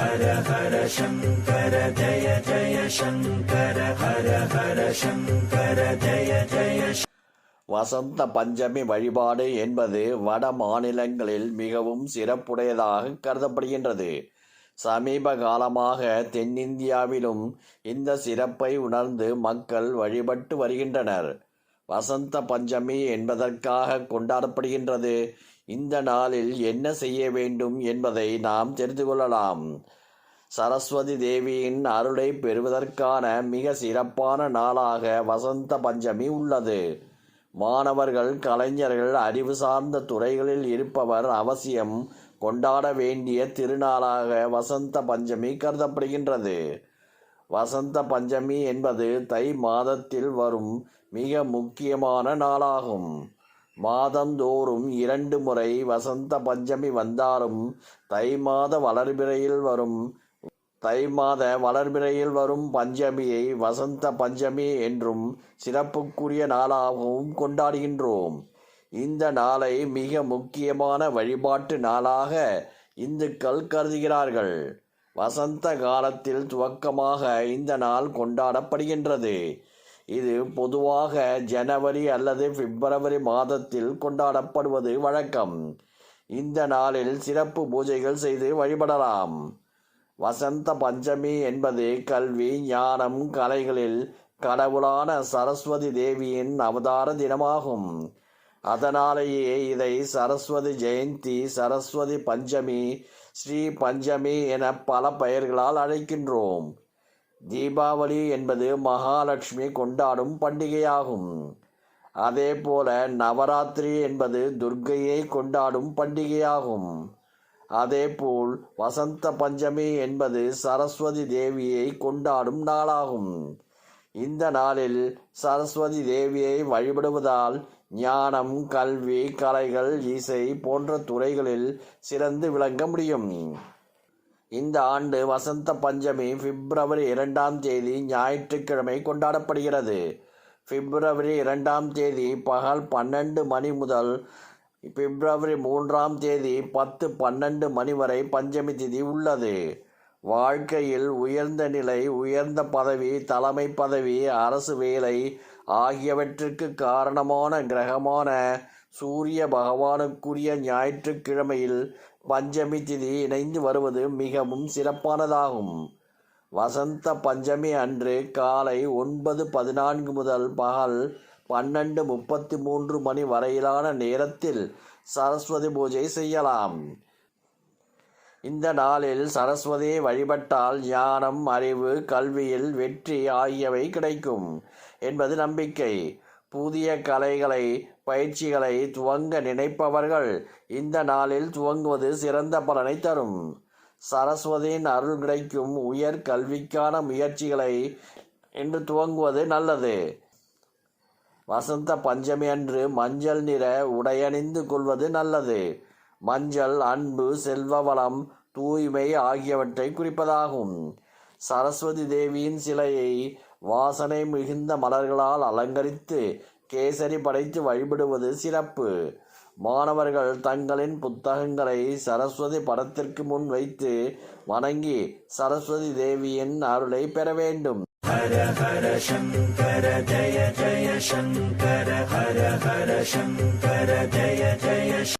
ஹர ஹர சங்கர ஜய ஜய சங்கர ஹர ஹர சங்கர ஜய ஜய வசந்த பஞ்சமி வழிபாடு என்பது வட மாநிலங்களில் மிகவும் சிறப்புடையதாக கருதப்படுகின்றது. சமீப காலமாக தென்னிந்தியாவிலும் இந்த சிறப்பை உணர்ந்து மக்கள் வழிபட்டு வருகின்றனர். வசந்த பஞ்சமி என்பதற்காக கொண்டாடப்படுகின்றது. இந்த நாளில் என்ன செய்ய வேண்டும் என்பதை நாம் தெரிந்து கொள்ளலாம். சரஸ்வதி தேவியின் அருளை பெறுவதற்கான மிக சிறப்பான நாளாக வசந்த பஞ்சமி உள்ளது. மாணவர்கள் கலைஞர்கள் அறிவு சார்ந்த துறைகளில் இருப்பவர் அவசியம் கொண்டாட வேண்டிய திருநாளாக வசந்த பஞ்சமி கருதப்படுகின்றது. வசந்த பஞ்சமி என்பது தை மாதத்தில் வரும் மிக முக்கியமான நாளாகும். மாதந்தோறும் இரண்டு முறை வசந்த பஞ்சமி வந்தாலும் தை மாத வளர்பிறையில் வரும் தை மாத வளர்பிறையில் வரும் பஞ்சமியை வசந்த பஞ்சமி என்றும் சிறப்புக்குரிய நாளாகவும் கொண்டாடுகின்றோம். இந்த நாளை மிக முக்கியமான வழிபாட்டு நாளாக இந்துக்கள் கருதுகிறார்கள். வசந்த காலத்தில் துவக்கமாக இந்த நாள் கொண்டாடப்படுகின்றது. இது பொதுவாக ஜனவரி அல்லது பிப்ரவரி மாதத்தில் கொண்டாடப்படுவது வழக்கம். இந்த நாளில் சிறப்பு பூஜைகள் செய்து வழிபடலாம். வசந்த பஞ்சமி என்பது கல்வி ஞானம் கலைகளில் கடவுளான சரஸ்வதி தேவியின் அவதார தினமாகும். அதனாலேயே இதை சரஸ்வதி ஜெயந்தி சரஸ்வதி பஞ்சமி ஸ்ரீ பஞ்சமி என பல பெயர்களால் அழைக்கின்றோம். தீபாவளி என்பது மகாலட்சுமி கொண்டாடும் பண்டிகையாகும். அதே போல நவராத்திரி என்பது துர்க்கையை கொண்டாடும் பண்டிகையாகும். அதேபோல் வசந்த பஞ்சமி என்பது சரஸ்வதி தேவியை கொண்டாடும் நாளாகும். இந்த நாளில் சரஸ்வதி தேவியை வழிபடுவதால் ஞானம் கல்வி கலைகள் இசை போன்ற துறைகளில் சிறந்து விளங்க முடியும். இந்த ஆண்டு வசந்த பஞ்சமி பிப்ரவரி இரண்டாம் தேதி ஞாயிற்றுக்கிழமை கொண்டாடப்படுகிறது. பிப்ரவரி இரண்டாம் தேதி பகல் பன்னெண்டு மணி முதல் பிப்ரவரி மூன்றாம் தேதி பத்து பன்னெண்டு மணி வரை பஞ்சமி திதி உள்ளது. வாழ்க்கையில் உயர்ந்த நிலை உயர்ந்த பதவி தலைமை பதவி அரசு வேலை ஆகியவற்றிற்கு காரணமான கிரகமான சூரிய பகவானுக்குரிய ஞாயிற்றுக்கிழமையில் பஞ்சமி திதி இணைந்து வருவது மிகவும் சிறப்பானதாகும். வசந்த பஞ்சமி அன்று காலை ஒன்பது பதினான்கு முதல் பகல் பன்னெண்டு முப்பத்தி மூன்று மணி வரையிலான நேரத்தில் சரஸ்வதி பூஜை செய்யலாம். இந்த நாளில் சரஸ்வதியை வழிபட்டால் ஞானம் அறிவு கல்வியில் வெற்றி ஆகியவை கிடைக்கும் என்பது நம்பிக்கை. புதிய கலைகளை பயிற்சிகளை துவங்க நினைப்பவர்கள் இந்த நாளில் துவங்குவது சிறந்த பலனை தரும். சரஸ்வதியின் அருள் கிடைக்கும் உயர் கல்விக்கான முயற்சிகளை இன்று துவங்குவது நல்லது. வசந்த பஞ்சமி அன்று மஞ்சள் நிற உடையணிந்து கொள்வது நல்லது. மஞ்சள் அன்பு செல்வ வளம் தூய்மை ஆகியவற்றை குறிப்பதாகும். சரஸ்வதி தேவியின் சிலையை வாசனை மிகுந்த மலர்களால் அலங்கரித்து கேசரி படைத்து வழிபடுவது சிறப்பு. மாணவர்கள் தங்களின் புத்தகங்களை சரஸ்வதி படத்திற்கு முன் வைத்து வணங்கி சரஸ்வதி தேவியின் அருளை பெற வேண்டும். ஹர ஹர சங்கர ஜய ஜய சங்கர ஹர ஹர சங்கர ஜய ஜய